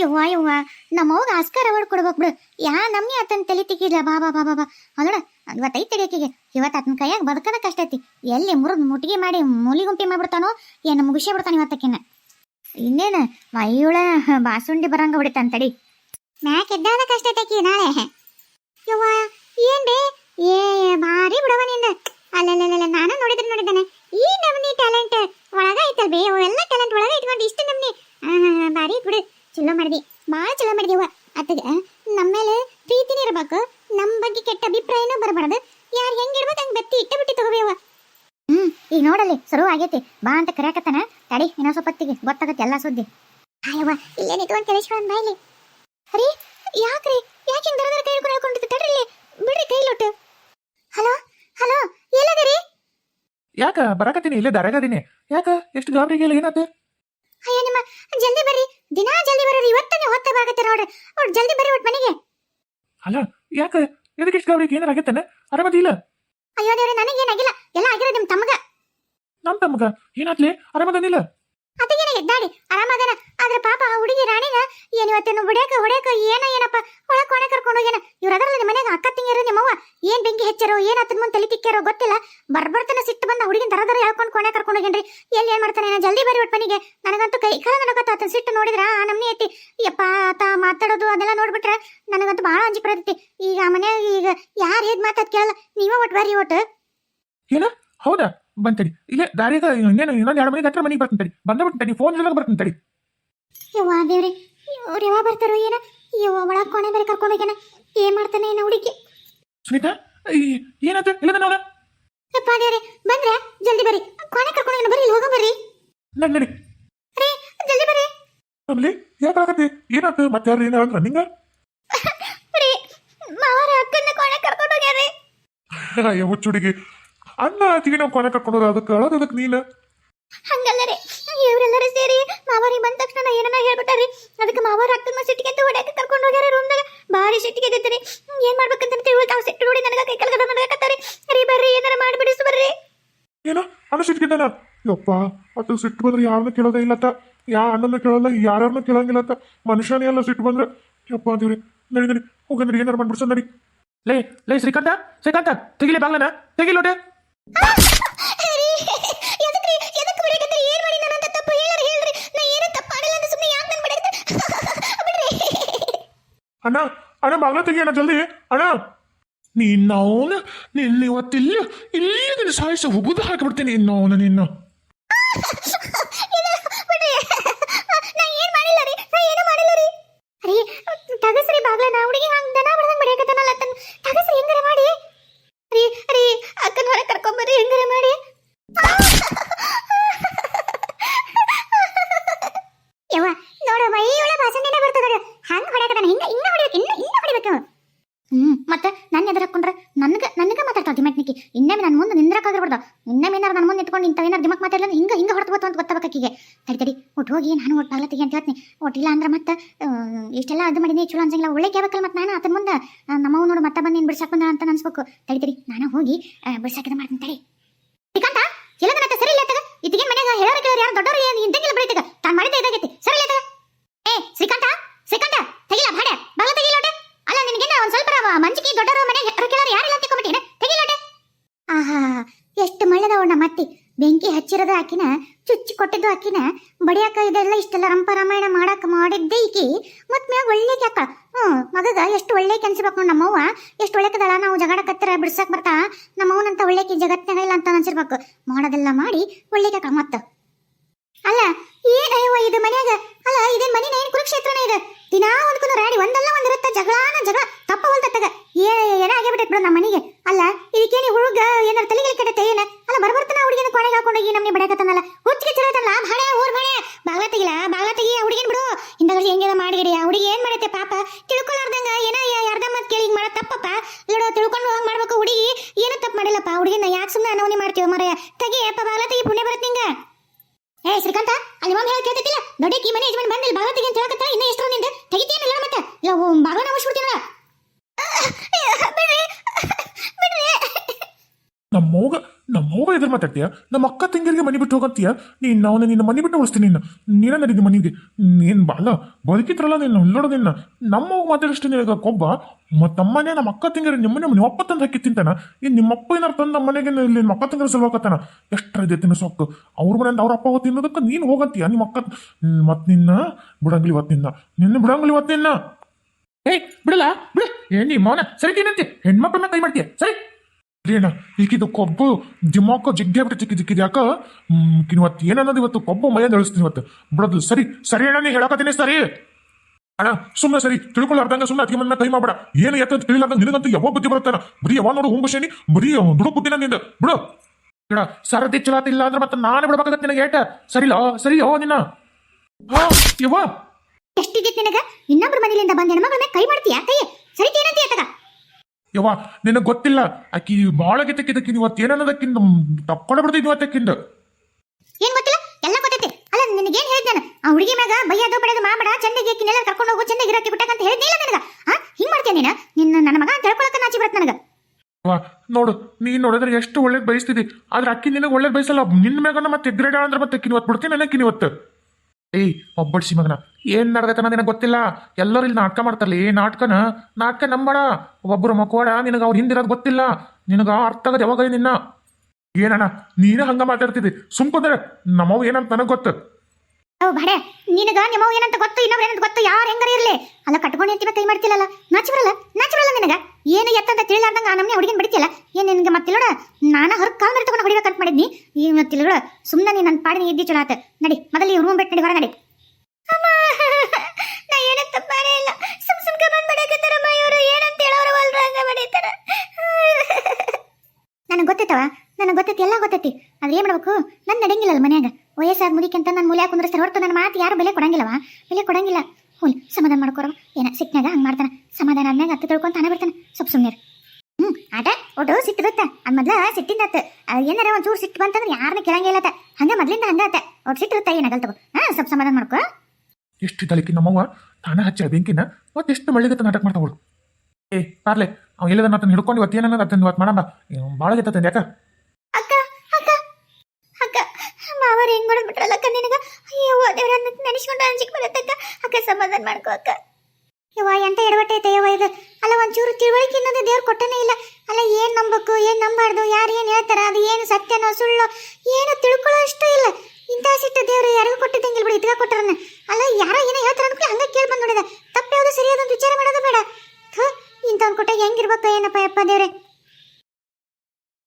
ಯವ್ವ ಯವ್ವ, ನಮ್ಮವಾಗ ಆಸ್ಕಾರ ಅವಾರ್ಡ್ ಕೊಡ್ಬೇಕು ಬಿಡು. ಯಾ ನಮ್ಮಿ ಆತನ ತಲೆ ತೆಗಿಲ್ಲ ಬಾ ಬಾ ಬಾ ಬಾ ಬಾ. ಅಲ್ಲೋಡ ಇವತ್ತೈತೆ ತಡಿಯಕಿಗೆ ಇವತ್ತು ಆತನ ಕೈಯಾಗ ಬದುಕದ ಕಷ್ಟ ಐತಿ. ಎಲ್ಲಿ ಮುರಿದ್ ಮುಟ್ಟಿಗೆ ಮಾಡಿ ಮೂಲಿ ಗುಂಪಿ ಮಾಡ್ಬಿಡ್ತಾನೋ, ಏನು ಮುಗಿಸೇ ಬಿಡ್ತಾನ ಇವತ್ತಕ್ಕಿನ ಇನ್ನೇನು? ಮೈಯುಳ ಬಾಸುಂಡಿ ಬರಂಗ ಬಿಡಿತಾನ ತಡಿ. ಮ್ಯಾಕ್ ಎದ್ದಾದ ಕಷ್ಟ ಐತಕಿ ನಾಳೆ. ಯವ್ವ, ಏನ್ ಬೇ? ಏ, ಭಾರಿ ಬಿಡವ ನಿನ್ನ. ಅಲ್ಲಲ್ಲಲ್ಲ ನಾನು ನೋಡಿದ್ರೆ ನೋಡಿದ್ದಾನೆ. ಈ ನಮ್ನಿ ಟ್ಯಾಲೆಂಟ್ ಒಳಗ ಐತಲ್ವೇ ಅವೆಲ್ಲ ಟ್ಯಾಲೆಂಟ್ ಒಳಗ ಇಟ್ಕೊಂಡು ಇಷ್ಟು ನಮ್ನಿ. ಭಾರಿ ಬಿಡು. ಚಲೋ ಮಾಡಿದಿ ಭಾಳ ಚಲೋ ಮಾಡಿದಿವ ಅತ್ತಗ ನಮ್ಮ ಮೇಲೆ ಪ್ರೀತಿನೇ ಇರಬೇಕು. ನಮ್ಮ ಬಗ್ಗೆ ಕೆಟ್ಟ ಅಭಿಪ್ರಾಯನೂ ಬರಬಾರ್ದು. ಯಾರು ಹೆಂಗಿರ್ಬೇಕು ಹಂಗೆ ಬತ್ತಿ ಇಟ್ಟ ಬಿಟ್ಟು ತಗೋಬೇವ ಹ್ಞೂ ಈಗ ನೋಡಲಿ ಸರು ಆಗೈತಿ. ಬಾ ಅಂತ ಕರೆಯಕತ್ತಾನ. ತಡಿ ಇನ್ನೊಂದು ಸ್ವಲ್ಪ ಹೊತ್ತಿಗೆ ಗೊತ್ತಾಗತ್ತೆ ಎಲ್ಲ ಸುದ್ದಿ. ಅಯ್ಯವ್ವ ಇಲ್ಲೇ ನಿಂತ್ಕೊಂಡು ತಿಳಿಸ್ಕೊಂಡು ಬಾಯಿಲಿ ಅರಿ ಯಾಕ್ರಿ? ಯಾಕೆ ಹಿಂಗೆ ದರದರ ದರ ಕೈ ಹಿಡ್ಕೊಂಡು ತಡ್ರಿ ಇಲ್ಲಿ. ಬಿಡ್ರಿ ಕೈ ಲೊಟ್ಟು ಹಲೋ ಹಲೋ ಎಲ್ಲದಿರಿ? ಯಾಕ ಬರಕತ್ತೀನಿ ಇಲ್ಲೇ ದಾರ್ಯಾಗದೀನಿ ಯಾಕ ಎಷ್ಟು ಗಾಬರಿಗೆಲ್ಲ ಏನಾತ? ಅಯ್ಯೋ ನಿಮ್ಮ ಜಲ್ದಿ ಬರ್ರಿ. ದಿನಾ ಜಲ್ದಿ ಬರ್ರಿ ಇವತ್ತನೇ ಹೊತ್ತ ಬಾಗತ್ತೆ ನೋಡ್ರಿ. ಒಟ್ಟು ಜಲ್ದಿ ಬರ್ರಿ ಒಟ್ಟು ಮನೆಗೆ. ಅಲ್ಲ ಯಾಕ? ಎದಕ್ಕೆ ಎಷ್ಟು ಗಾಬರಿಗೆ ಏನಾರ ಆಗತ್ತೇನ? ಆರಾಮದಿಲ್ಲ ಅಯ್ಯೋ ದೇವ್ರೆ ನನಗೇನಾಗಿಲ್ಲ ಎಲ್ಲ ಆಗಿರೋ ನಿಮ್ಮ ತಮ್ಮಗ. ನಮ್ಮ ತಮ್ಮಗ? ಏನಾತ್ಲೆ? ಆರಾಮದನಿಲ್ಲ ಅದಕ್ಕೇನ ಎದ್ದಾಡಿ. ಆರಾಮದನ ಆದ್ರೆ ಪಾಪ ಆ ಹುಡುಗಿ ರಾಣಿನ ಏನ್ ಇವತ್ತೇನು ಹೊಡೆಯಕ ಹೊಡ್ಯಾಕ ಏನ ಏನಪ್ಪ. ಒಳಗ್ ಕೊನೆ ಕರ್ಕೊಂಡು ಹೋಗ್ಯಾನ. ಇವ್ರ ಅದರಲ್ಲಿ ನಿಮ್ಮ ಮನ್ಯಾಗ ಅಕ್ಕ ತಿಂಗಿರು ನಿಮ್ಮವ್ವ ಏನ್ ಬೆಂಕಿ ಹೆಚ್ಚಾರೋ ಏನ್ ಆತನ ಮುಂದೆ ತಲೆ ತಿಕ್ಕಾರೋ ಗೊತ್ತಿಲ್ಲ. ಬರ್ಬರ್ತನ ಸಿಟ್ಟು ಬಂದ ಹುಡುಗಿನ ದರ ದರ ಹೇಳ್ಕೊಂಡು ಕೊನೆ ಕರ್ಕೊಂಡು ಹೋಗ್ಯನ್ರಿ. ಎಲ್ಲಿ ಏನ್ ಮಾಡ್ತಾನೆ ಏನೋ ಜಲ್ದಿ ಬರಿ ಒಟ್ಪನಿಗೆ ಮನೆಗೆ. ನನಗಂತೂ ಕೈ ಕಾಲ ನನಗತ್ತ ಆತನ ಸಿಟ್ಟು ನೋಡಿದ್ರ ಆ ನಮ್ನಿ ಐತಿ. ಯಪ್ಪ ಆತ ಮಾತಾಡೋದು ಅದೆಲ್ಲ ನೋಡ್ಬಿಟ್ರ ನನಗಂತೂ ಬಹಳ ಅಂಜಿ ಬರ್ತೈತಿ ಈಗ ಆ ಮನ್ಯಾಗ ಈಗ ಯಾರು ಹೇಗ್ ಮಾತಾಡ್ ಕೇಳಲ್ಲ. ನೀವ ಒಟ್ಟು ಬರ್ರಿ ಒಟ್ಟು ಏನ? ಹೌದಾ? ಬಂತಡಿ ಇಲ್ಲೇ ದಾರಿಯಾಗ ಇನ್ನೇನು ಇನ್ನೊಂದು ಎರಡು ಮನೆ ಹತ್ರ ಮನೆಗೆ ಬರ್ತೀನಿ ತಡಿ. ಬಂದ ಬಿಡ್ತೀನಿ ಫೋನ್ ಜೊತೆಗೆ ಬರ್ತೀನಿ ತಡಿ. ಯವ್ವ ದೇವ್ರಿ ಇವ್ರು ಯಾವಾಗ ಬರ್ತಾರೋ ಏನ. ಯವ್ವ ಒಳಗ್ ಕೊನೆ ಬೇರೆ ಕರ್ಕೊಂಡು ಹೋಗ್ಯಾನ. ಏನ್ ಮಾಡ್ತಾನೆ ಏನೋ ಹುಡುಗಿ. ಸುನೀತಾ ಏನಾಯ್ತು ಇಲ್ಲದ ಇಲ್ಲ ನೋಡ. ಯಪ್ಪ ದೇವ್ರೆ ಬಂದ್ರೆ ಜಲ್ದಿ ಬರ್ರಿ. ಕೊನೆ ಕರ್ಕೊಂಡು ಬರ್ರಿ ಇಲ್ಲಿ ಹೋಗೋ ಬರ್ರಿ. ನಡಿ ನಡಿ. ರೀ ಜಲ್ದಿ ಬರ್ರಿ. ಕಮಲಿ ಯಾಕೆ ಆಗತ್ತೆ ಏನಾಯ್ತು ಮತ್ತೆ ಯಾರು ಏನಾರ ಅಂದ್ರ ನಿಂಗ? ರೀ ಮಾವರ ಅಕ್ಕನ ಕೊನೆ ಕರ್ಕೊಂಡು ಹೋಗ್ಯಾರಿ ಅಯ್ಯ ಹುಚ್ಚುಡಿಗೆ. ಅಣ್ಣ ಆತಿಗೆ ನಾವು ಕೊನೆ ಕರ್ಕೊಂಡು ಅದಕ್ಕೆ ಅಳದ ಅದಕ್ಕೆ ನೀನು? ಹಂಗಲ್ಲ ರೀ. ಇವರೆಲ್ಲರೂ ಸೇರಿ ಮಾವರಿ ಬಂದ ತಕ್ಷಣ ಏನನ್ನ ಹೇಳ್ಬಿಟ್ಟಾರಿ ಅದಕ್ಕೆ ಮಾವರ ಅಕ್ಕನ ಸಿಟ್ಟಿಗೆ ಅಂತ ಹೊಡೆಯಕ್ಕೆ ಕರ್ಕೊಂಡು ಹೋಗ್ಯಾರ ರೂಮ್ದಾಗ ಭಾರಿ ಸಿಟ್ಟಿಗೆ ಎದ್ದಿರಿ ಏನ್ ಮಾಡ್ಬೇಕಂತ ಯಪ್ಪ ಅದು ಸಿಟ್ಟು ಬಂದ್ರೆ ಯಾರನ್ನ ಕೇಳೋದೇ ಇಲ್ಲತ್ತ ಯಾ ಅಣ್ಣನ ಕೇಳಲ್ಲ ಯಾರನ್ನ ಕೇಳಂಗಿಲ್ಲತ್ತ ಮನುಷ್ಯನೇ ಎಲ್ಲ ಸಿಟ್ಟು ಬಂದ್ರೆ ಯಪ್ಪ ಅಂತೀವ್ರಿ ನಡಿ ನಡಿ ಹೋಗಂದ್ರಿ ಏನಾರು ಮಾಡ್ಬಿಡ್ಸ ನಡಿ ಲೇ ಲೇ ಶ್ರೀಕಾಂತ ಶ್ರೀಕಾಂತ ತೆಗಿಲಿ ಬಾಗ್ಲನ ತೆಗಿಲೋಟೆ ರೀ, ಎದಕ್ರಿ? ಎದಕ್ ಬಡಿಯಕತ್ತೀರಿ? ಏನ್ ಮಾಡಿ ನಾನಂತ ತಪ್ಪು ಹೇಳಾರ ಹೇಳ್ರಿ. ನಾ ಏನೂ ತಪ್ಪು ಮಾಡಿಲ್ಲ ಅಂತ ಸುಮ್ನೆ ಯಾಕ್ ನನ್ ಬಡಿಯಕತ್ತೀರಿ? ಬಿಡ್ರಿ. ಅಣ್ಣ ಅಣ್ಣ ಬಾಗ್ಲ ತೆಗಿ ಅಣ್ಣ ಜಲ್ದಿ ಅಣ್ಣ ನೀನ್ ಅವನ ನಿನ್ನ ಇವತ್ತಿಲ್ಲ ಇಲ್ಲಿ ನಿನ್ನ ಸಾಯಿಸ ಹುಗುದು ಹಾಕಿಬಿಡ್ತೀನಿ ಇನ್ನವನ ನಿನ್ನ ಇದು ಬಿಡ್ರಿ. ನಾ ಏನ್ ಮಾಡಿಲ್ಲ ರೀ. ನಾ ಏನೂ ಮಾಡಿಲ್ಲ ರೀ. ರೀ, ತಗಸ್ರಿ ಬಾಗ್ಲನ. ಹುಡುಗಿ ಹಂಗ್ ದನ ಬಡ್ದಂಗ್ ಬಡಿಯಕತ್ತಾನಲ್ಲ ಅದನ್ನ ತಗಸ್ರಿ ಹೆಂಗಾರ ಮಾಡಿ. ರೀ, ರೀ, ಅಕ್ಕನ್ ಹೊರಗ್ ಕರ್ಕೊಂಬರ್ರಿ ಹೆಂಗಾರ ಮಾಡಿ. ಯವ್ವ, ನೋಡು ಮೈ ಒಳ ಬಾಸಂಡಿನೇ ಬರ್ತದ ನೋಡು. ಹಂಗ್ ಹೊಡ್ಯಾಕತ್ತಾನ. ಹಿಂಗ ಹಿಂಗ ಹೊಡಿಬೇಕು ಇನ್ನ ಇನ್ನ ಹೊಡಿಬೇಕು ಹ್ಮ್ ಮತ್ತೆ ನನ್ನ ನನ್ನ ಮುಂದೆ ನಿಂದ್ರಕ್ಕಾಗಿರ್ಬಾರ್ದು ಇನ್ನೊಮ್ಮೆ ಏನಾರು ನನ್ನ ಮುಂದೆ ನಿಂತ್ಕೊಂಡು ಇಂಥ ಏನಾರು ದಿಮಾಕ್ ಮಾತಾಡಲ್ಲ ಹಿಂಗ ಹಿಂಗ ಹೊಡ್ತು ತಡಿ ತಡಿ ಒಟ್ಟು ಹೋಗಿ ನಾನು ಒಟ್ಟು ಬಾಗ್ಲ ತೆಗಿ ಅಂತ ಹೇಳ್ತೀನಿ ಒಟ್ಟಿಲ್ಲ ಅಂದ್ರೆ ಮತ್ತೆ ಇಷ್ಟೆಲ್ಲ ಅದು ಮಾಡಿನಿ ಚಲೋ ಅನ್ಸಂಗಿಲ್ಲ. ಒಳ್ಳೆ ಕೇಳಬೇಕಲ್ಲ ಮತ್ತೆ ನಾನು ಅದ್ರ ಮುಂದೆ. ನಮ್ಮವ್ ನೋಡು, ಮತ್ತೆ ಬಂದು ನೀನು ಬಿಡ್ಸಾಕ್ ಬಂದ ಅಂತ ಅನ್ಸ್ಬೇಕು. ತಡಿ ತಡಿ ನಾನು ಹೋಗಿ ಬಿಡ್ಸಾಕಿದ ಮಾಡ್ತೀನಿ, ತಡಿ. ಶ್ರೀಕಾಂತ, ಎಲ್ಲದನ್ನ ಸರಿ ಇಲ್ಲ ತಗ ಇತ್ತಿಗೆ ಮನ್ಯಾಗ ಹೇಳೋರು ಕೇಳೋರು ಯಾರು ದೊಡ್ಡವರು ಏನು ಬೆಳಿತಗ ತಾನು ಮಾಡಿದ್ದೆ ಇದಾಗೈತಿ ಸರಿ ಇಲ್ಲ ತಗ ಏ ಶ್ರೀಕಾಂತ ಶ್ರೀಕಾಂತ ತೆಗಿಲ್ಲ ಭಾಡೆ ಬಾಗ್ಲ ತೆಗಿಲೋಟೆ ಅಲ್ಲ ನಿನಗೇನ ಒಂದ್ ಸ್ವಲ್ಪ ರವ ಮಂಜಿಗೆ ದೊಡ್ಡವರು ಮನೆ ಕೇಳೋರು ಯಾರಿಲ್ಲ ತಿಳ್ಕೊಂಬಿಟ್ಟೇನೆ ತೆಗಿಲೋಟೆ ಆಹಾ ಎಷ್ಟು ಮಳ್ಳೆದವ ನಮ್ಮ ಅತ್ತಿ ಬೆಂಕಿ ಹಚ್ಚಿರೋದು ಆಕಿನ, ಚುಚ್ಚಿ ಕೊಟ್ಟಿದ್ದು ಆಕಿನ, ಬಡಿಯಾಕ ಇದೆಲ್ಲ ಇಷ್ಟೆಲ್ಲ ರಂಪ ರಾಮಾಯಣ ಮಾಡಾಕ ಮಾಡಿದ್ದೆ ಈಕಿ. ಮತ್ ಮ್ಯಾಗ ಒಳ್ಳೆ ಕ್ಯಾಕ ಹ್ಮ್, ಮಗಗ ಎಷ್ಟು ಒಳ್ಳೆ ನೋಡ್ ನಮ್ಮವ್ವ. ಎಷ್ಟು ಒಳ್ಳೆಕದಳ ನಾವು ಜಗಳ ಕತ್ತರ ಬಿಡ್ಸಕ್ ಬರ್ತಾ. ನಮ್ಮವನಂತ ಒಳ್ಳೆಕಿ ಜಗತ್ತಿನಾಗ ಇಲ್ಲ ಅಂತ ಅನ್ಸಿರ್ಬೇಕು. ಮಾಡೋದೆಲ್ಲ ಮಾಡಿ ಒಳ್ಳೆ ಕ್ಯಾಕ ಮತ್ತ? ಅಲ್ಲ ಏನ್ ಇದು ಮನ್ಯಾಗ, ಅಲ್ಲ, ಇದೇನ್ ಮನೆ ಏನ್ ಕುರುಕ್ಷೇತ್ರನೇ ಇದೆ? ದಿನಾ ಒಂದ್ಕೊಂಡು ರಾಡಿ, ಒಂದಲ್ಲ ಒಂದಿರುತ್ತ ಜಗಳಾನ ಜಗಳ, ತಪ್ಪ ಒಂದ್ ಏ ಏನ ಆಗಿಬಿಟ್ಟೈತ್ ಬಿಡು ನಮ್ಮ ಮನೆಗೆ ಅಲ್ಲ ಇದಕ್ಕೇನಿ ಹುಡುಗ ಏನಾರ ತಲೆಗೆ ಕೆಡತ್ತೆ ಏನ ಅಲ್ಲ ಬರ್ಬರ್ತನ ಹುಡುಗಿನ ಕೊನೆಗೆ ಹಾಕೊಂಡೋಗಿ ನಮ್ನಿ ಬಡಕತ್ತನಲ್ಲ ಹುಚ್ಚಿಗೆ ಚಿರತಲ್ಲ ಭಾಳೆ ಊರ್ ಭಾಳೆ ಬಾಗ್ಲ ತೆಗಿಲ ಬಾಗ್ಲ ತೆಗಿ ಆ ಹುಡುಗಿನ ಬಿಡು ಹಿಂದಗಡೆ ಹೆಂಗೆಲ್ಲ ಮಾಡಿಗಿರಿ ಆ ಹುಡುಗಿ ಏನ್ ಮಾಡೈತೆ ಪಾಪ ತಿಳ್ಕೊಲಾರ್ದಂಗ ಏನ ಯಾರ್ದ ಮಾತ್ ಕೇಳಿ ಹಿಂಗ್ ಮಾಡೋ ತಪ್ಪಪ್ಪ ಇಲ್ಲೋ ತಿಳ್ಕೊಂಡು ಹಂಗ್ ಮಾಡ್ಬೇಕು ಹುಡುಗಿ ಏನೋ ತಪ್ಪು ಮಾಡಿಲ್ಲಪ್ಪ ಹುಡುಗಿನ ಯಾಕೆ ಸುಮ್ಮನೆ ಅನವನಿ ಮಾಡ್ತೀವ ಮರ ತೆಗಿ ಅಪ್ಪ ಬಾಗ್ಲ ತೆಗಿ ಪುಣ್ಯ ಬರತ್ ನಿಂಗ ಏ ಶ್ರೀಕಾಂತ ಅಲ್ಲಿ ಮಮ್ಮಿ ಹೇಳಿ ಕೇಳ್ತಿದ್ದಿಲ್ಲ? ದೊಡ್ಡಕಿ ಮನೆ ಯಜಮಾನ್ ಬಂದಿಲ್ಲ ಬಾಗ್ಲ ತೆಗಿ ಅಂತ ಹೇಳಕತ್ತ ಇನ್ನ ಎಷ್ಟು ನಿಂದ ತೆಗಿತೀನಿಲ್ಲ ಮತ್ತೆ ಇಲ್ಲ ಬಿಡ್ರಿ ಬಿಡ್ರಿ. ನಮ್ಮ ಮೌಗ ನಮ್ಮ ಅವ್ವ ಎದುರು ಮಾತಾಡ್ತೀಯ? ನಮ್ಮ ಅಕ್ಕ ತಂಗಿಯರಿಗೆ ಮನೆ ಬಿಟ್ಟು ಹೋಗಂತೀಯ? ನೀನು ಅವನ ನಿನ್ನ ಮನೆ ಬಿಟ್ಟು ಉಳಿಸ್ತೀನಿ ನಿನ್ನ. ನೀನ ನಡೀದಿ ಮನೆಗೆ. ನೀನು ಬಾಲ, ಬದುಕಿದ್ರಲ್ಲ ನೀನು, ನೋಡೋ ನಿನ್ನ. ನಮ್ಮ ಅವ್ವ ಮಾತಾಡಷ್ಟು ನಿನಗೆ ಕೊಬ್ಬ. ಮತ್ತು ನಮ್ಮನೆ ನಮ್ಮ ಅಕ್ಕ ತಂಗಿಯರು ನಿಮ್ಮನೆ ನಿಮ್ಮ ಅಪ್ಪ ತಂದು ಹಾಕಿ ತಿಂತಾನ? ಇನ್ನು ನಿಮ್ಮ ಅಪ್ಪ ಏನಾರು ತಂದು ನಮ್ಮ ಮನೆಗೆ ಇಲ್ಲಿ ನಿಮ್ಮ ಅಕ್ಕ ತಂಗಿರು ಸಲ್ವಾಕತ್ತಾನ ಇದೆ ತಿನ್ನ ಸೊಕ್ಕು ಅವ್ರ ಮನೆಯಿಂದ ಅವ್ರ ಅಪ್ಪ ತಿನ್ನೋದಕ್ಕೆ ನೀನು ಹೋಗಂತೀಯ? ನಿಮ್ಮ ಅಕ್ಕ ಮತ್ತು ನಿನ್ನ? ಬುಡಂಗ್ಲಿ ಇವತ್ತು ನಿನ್ನ. ನಿನ್ನ ಬುಡಂಗ್ಲಿ ಇವತ್ತು ನಿನ್ನ. ಏಯ್, ಬಿಡಲ್ಲ, ಬಿಡ. ಏನಿ ಮೌನ. ಸರಿ ತಿನ್ನಂತೆ ಹೆಣ್ಮಕ್ಳನ್ನ ಕೈ ಮಾಡ್ತೀಯ? ಸರಿ. ಏನ ಈಗಿದು ಕೊಬ್ಬು ದಿಮಾಕ ಜಿಗ್ಗೆ ಬಿಟ್ಟು ಚಿಕ್ಕಿ ಚಿಕ್ಕಿದ. ಯಾಕ? ಇವತ್ತು ಏನನ್ನೋದು ಇವತ್ತು ಕೊಬ್ಬು ಮೈಯಿಂದ ಇಳಿಸ್ತೀನಿ ಇವತ್ತು. ಬಿಡೋದು ಸರಿ. ಸರಿ ಅಣ್ಣ ನೀ ಹೇಳಕತ್ತೀನಿ ಸರಿ. ಅಣ್ಣ ಸುಮ್ಮನೆ ಸರಿ. ತಿಳ್ಕೊಳ್ಳಾರ್ದಂಗ ಸುಮ್ಮನೆ ಅದಕ್ಕೆ ಮನ್ನ ಕೈ ಮಾಡಬೇಡ ಏನು ಎತ್ತ ತಿಳಿಲಾರ್ದಂಗ ನಿನಗಂತೂ ಯಾವ ಬುದ್ಧಿ ಬರುತ್ತಾನ ಬರೀ ಯಾವ ನೋಡು ಹುಂಬ ಶನಿ, ಬರೀ ದುಡುಕ್ ಬುದ್ಧಿ ನಿಂದ. ಬಿಡು. ಬಿಡ ಸರದಿ ಚಲಾತಿಲ್ಲ ಅಂದ್ರೆ ಮತ್ತೆ ನಾನು ಬಿಡ್ಬೇಕಾಗತ್ತೆ ನಿನಗೆ ಏಟ? ಸರಿಲೋ, ಸರಿ ಓ ನಿನ್ನ. ಹಾ, ಯವ್ವ. ಎಷ್ಟಿದ್ದಿತ್ತು ನಿನಗ? ಇನ್ನೊಬ್ರ ಮನೆಯಿಂದ ಬಂದ ಹೆಣ್ಮಗಳ ಮೇಲೆ ಕೈ ಮಾಡ್ತೀಯಾ? ಕೈ, ಸರಿ ಏನಂತೀಯ ತಗ? ಯವ್ವ ನಿನಗೆ ಗೊತ್ತಿಲ್ಲ? ಆಕಿ ಬಾಳಗೆ ಗೆದ್ದಕ್ಕಿದ್ದಕ್ಕಿಂದ ಇವತ್ತು ಏನನ್ನೋದಕ್ಕಿಂತ ತಕ್ಕೊಂಡ ಬಿಡ್ತಿದ್ವಿ ಇವತ್ತಕ್ಕಿಂದ ಏನ್ ಗೊತ್ತಿಲ್ಲ? ಎಲ್ಲ ಗೊತ್ತೈತಿ. ಅಲ್ಲ ನಿನಗೆ ಏನ್ ನಾನು? ಆ ಹುಡುಗಿ ಮ್ಯಾಗ ಬೈಯೋದು ಬಡದು ಮಾಡ ಚಂದಗೆ ಕಿನ್ನೆಲ್ಲ ಕರ್ಕೊಂಡು ಹೋಗು ಚಂದಗೆ ಇರಕ್ಕೆ ಬಿಟ್ಟಂತ ಹೇಳಿದ್ನಿಲ್ಲ ನನಗ? ಹಾ ಹಿಂಗ್ ಮಾಡ್ತೀಯ ನೀನು? ನಿನ್ನ ನನ್ನ ಮಗ ಅಂತ ಹೇಳ್ಕೊಳಕ ನಾಚಿ ಬರತ್ ನನಗ. ನೋಡು ನೀನ್ ನೋಡಿದ್ರೆ ಎಷ್ಟು ಒಳ್ಳೇದ್ ಬಯಸ್ತಿದಿ ಆದ್ರೆ ಅಕ್ಕಿ ನಿನಗೆ ಒಳ್ಳೇದ್ ಬಯಸಲ್ಲ. ನಿನ್ನ ಮ್ಯಾಗ ಮತ್ತೆ ಗ್ರೇಡ್ ಅಂದ್ರೆ ಮತ್ತೆ ಇವತ್ತು ಬಿಡ್ತೀನಿ ನನಕಿನ ಇವತ್ತು. ಏಯ್, ಒಬ್ಬಡ್ಸಿ ಮಗನ. ಏನ್ ನಡೆದೈತೆ ಅನ್ನೋದು ನಿನಗೆ ಗೊತ್ತಿಲ್ಲ? ಎಲ್ಲರೂ ಇಲ್ಲಿ ನಾಟಕ ಮಾಡ್ತಾರಲ್ಲ ಏ ನಾಟಕನ? ನಾಟಕ ನಂಬಣ ಒಬ್ಬರು ಮಕ್ವಾಡ ನಿನಗೆ ಅವ್ರ ಹಿಂದಿರೋದು ಗೊತ್ತಿಲ್ಲ. ನಿನಗ ಅರ್ಥ ಆಗದ ಯಾವಾಗ ನಿನ್ನ. ಏನಣ್ಣ, ನೀನೇ ಹಂಗ ಮಾತಾಡ್ತಿದ್ದಿ? ಸುಮ್ಕೊಂದ್ರೆ ನಮ್ಮವ್ ಏನಂತ ನನಗೆ ಗೊತ್ತು? ಅವ್ ಬಾಡೆ ನಿನಗ ನಿಮ್ಮವ್ ಏನಂತ ಗೊತ್ತು ಇನ್ನೊಬ್ರು ಏನಂತ ಗೊತ್ತು ಯಾರು ಹೆಂಗಾರ ಇರ್ಲಿ ಅಲ್ಲ ಕಟ್ಕೊಂಡು ನಿಂತಿವ ಕೈ ಮಾಡ್ತಿಲ್ಲಲ್ಲ ನಾಚಿ ಬರಲ್ಲ ನಾಚಿ ಬರಲ್ಲ ನಿನಗ ಏನು ಎತ್ತಂತ ತಿಳಿಲಾರ್ದಂಗ ಆ ನಮ್ನೆ ಹುಡುಗಿನ ಬಿಡ್ತಿಲ್ಲ ಏನ್ ನಿನಗೆ ಮತ್ತಿಲ್ಲೋಡ ನಾನ ಹೊರ ಕಾಲ್ ಮೇಲೆ ತಗೊಂಡು ಹೊಡಿಬೇಕಂತ ಮಾಡಿದ್ನಿ ಈ ಮತ್ತಿಲ್ಲೋಡ ಸುಮ್ಮನೆ ನೀ ನನ್ನ ಪಾಡಿನ ಎದ್ದಿ ಚಲೋ ಆತ ನಡಿ ಮೊದಲು ಈ ರೂಮ್ ಬಿಟ್ಟು ನಡಿ ಹೊರ ನಡಿ ಅಮ್ಮ ನಾ ಏನಂತ ತಪ್ಪಾರೇ ಇಲ್ಲ ಸುಮ್ ಸುಮ್ಕೆ ಬಂದ್ ಬಡಿಯಕತ್ತಾರಮ್ಮ ಇವರು ಏನಂತ ಹೇಳೋರು ಅಲ್ರಂಗ ಬಡಿತಾರ ನನಗೆ ಗೊತ್ತೈತವ ನನಗೆ ಗೊತ್ತೈತಿ ಎಲ್ಲ ಗೊತ್ತೈತಿ ಆದ್ರೆ ಏನ್ ಮಾಡ್ಬೇಕು ನನ್ನ ನಡೆಯಂಗಿಲ್ಲ ಮನ್ಯಾಗ ವಯಸ್ಸಾದ ಮುದಿಕಂತ ನನ್ನ ಮೂಲ್ಯಾಗ ಕುಂದ್ರಸ್ತಾರೆ. ಹೊರತು ನನ್ನ ಮಾತು ಯಾರು ಬೆಲೆ ಕೊಡಂಗಿಲ್ಲವ ಬೆಲೆ ಕೊಡಂಗಿಲ್ಲ. ಹ್ಞೂ ಸಮಾಧಾನ ಮಾಡ್ಕೊರವ ಏನ ಸಿಕ್ನಾಗ ಹಂಗೆ ಮಾಡ್ತಾನೆ. ಸಮಾಧಾನ ಆದ್ಮ್ಯಾಗ ಹತ್ತು ತಿಳ್ಕೊಂತ ತಾನೇ ಬರ್ತಾನೆ. ಸ್ವಲ್ಪ ಸುಮ್ಮನೆ ಹ್ಞೂ ಆಟ ಒಟ್ಟು ಸಿಟ್ಟು ಬತ್ತ ಅದ್ ಮೊದ್ಲ ಸಿಟ್ಟಿಂದ ಆತ. ಏನಾರ ಒಂಚೂರು ಸಿಟ್ಟು ಬಂತಂದ್ರೆ ಯಾರನ್ನ ಕೇಳಂಗಿಲ್ಲ ಆತ ಹಂಗ ಮೊದ್ಲಿಂದ ಹಂಗ ಆತ. ಒಟ್ಟು ಸಿಟ್ಟು ಇರುತ್ತ ಏನಾಗಲ್ ತಗೋ. ಹಾಂ ಸ್ವಲ್ಪ ಸಮಾಧಾನ ಮಾಡ್ಕೋ. ಎಷ್ಟು ತಲೆಕಿ ನಮ್ಮವ್ವ? ತಾನ ಹಚ್ಚ ಬೆಂಕಿನ? ಮತ್ತೆ ಎಷ್ಟು ಮಳ್ಳಿಗತ್ತ ನಾಟಕ ಮಾಡ್ತಾವಳು ಏ ಪಾರ್ಲೆ ಅವ ಎಲ್ಲದ ನಾತನ ಹಿಡ್ಕೊಂಡು ಇವತ್ತು ಏನನ್ನ ಅದನ್ನ ಇವತ್ತು ಮಾಡಮ್ಮ ಭಾಳ ಗೆತ್ತಂದ ಯಾಕ? ಅಕ್ಕ ಅವ್ರು ಹೆಂಗ್ ಮಾಡಿದ್ಬಿಟ್ರಲ್ಲ ಅಕ್ಕ ನಿನಗ? ಅಯ್ಯೋ, ದೇವ್ರ ನೆನೆಸ್ಕೊಂಡು ಅಂಜಿಕ್ ಬರತ್ತಕ್ಕ ಅಕ್ಕ ಸಮಾಧಾನ ಮಾಡ್ಕೋ ಅಕ್ಕ. ಯವ್ವ, ಎಂತ ಎಡವಟ್ಟೈತೆ ಯವ್ವ ಇದು? ಅಲ್ಲ, ಒಂಚೂರು ತಿಳುವಳಿಕೆ ಇನ್ನೊಂದು ದೇವ್ರು ಕೊಟ್ಟನೇ ಇಲ್ಲ. ಅಲ್ಲ, ಏನ್ ನಂಬಬೇಕು ಏನು ನಂಬಾರ್ದು, ಯಾರು ಏನು ಹೇಳ್ತಾರ, ಅದು ಏನು ಸತ್ಯನೋ ಸುಳ್ಳೋ ಏನು ತಿಳ್ಕೊಳ್ಳೋ ಇಲ್ಲ. ಇಂಥ ಸಿಟ್ಟು ದೇವ್ರು ಯಾರಿಗೂ ಕೊಟ್ಟಿದ್ದಂಗಿಲ್ಲ ಬಿಡಿ ಇದ್ಗ ಕೊಟ್ಟರನ್ನ ಅಲ್ಲ, ಯಾರೋ ಏನೋ ಹೇಳ್ತಾರ ಅಂದ್ಕೊಳ್ಳಿ ಹಂಗ ಕೇಳಿ ಬಂದ್ ನೋಡಿದೆ ತಪ್ಪು ಯಾವುದು ಸರಿಯಾದ ವಿಚಾರ ಮಾಡೋದು ಬೇಡ. ಥೂ, ಇಂಥವ್ನ ಕೊಟ್ಟಾಗ ಹೆಂಗಿರ್ಬೇಕು ಏನಪ್ಪ ಯಪ್ಪ ದೇವ್ರೆ?